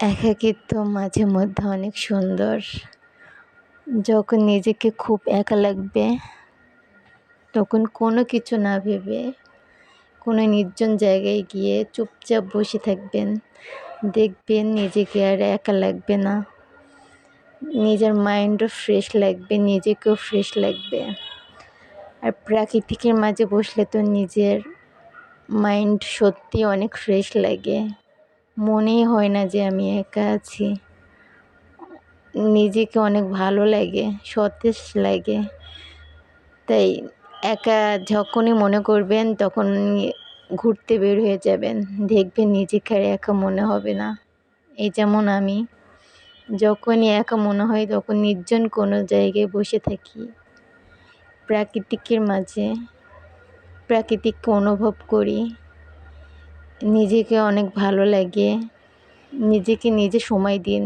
একাকিত্ব মাঝে মধ্যে অনেক সুন্দর। যখন নিজেকে খুব একা লাগবে, তখন কোনো কিছু না ভেবে কোনো নির্জন জায়গায় গিয়ে চুপচাপ বসে থাকবেন। দেখবেন নিজেকে আর একা লাগবে না। নিজের মাইন্ডও ফ্রেশ লাগবে, নিজেকেও ফ্রেশ লাগবে। আর প্রাকৃতিকের মাঝে বসলে তো নিজের মাইন্ড সত্যি অনেক ফ্রেশ লাগে। মনেই হয় না যে আমি একা আছি। নিজেকে অনেক ভালো লাগে, সতেজ লাগে। তাই একা যখনই মনে করবেন তখন ঘুরতে বের হয়ে যাবেন। দেখবেন নিজেকে আর একা মনে হবে না। এই যেমন আমি, যখনই একা মনে হয় তখন নির্জন কোনো জায়গায় বসে থাকি। প্রাকৃতিকের মাঝে প্রাকৃতিককে অনুভব করি। নিজেকে অনেক ভালো লাগে। নিজেকে নিজে সময় দিন।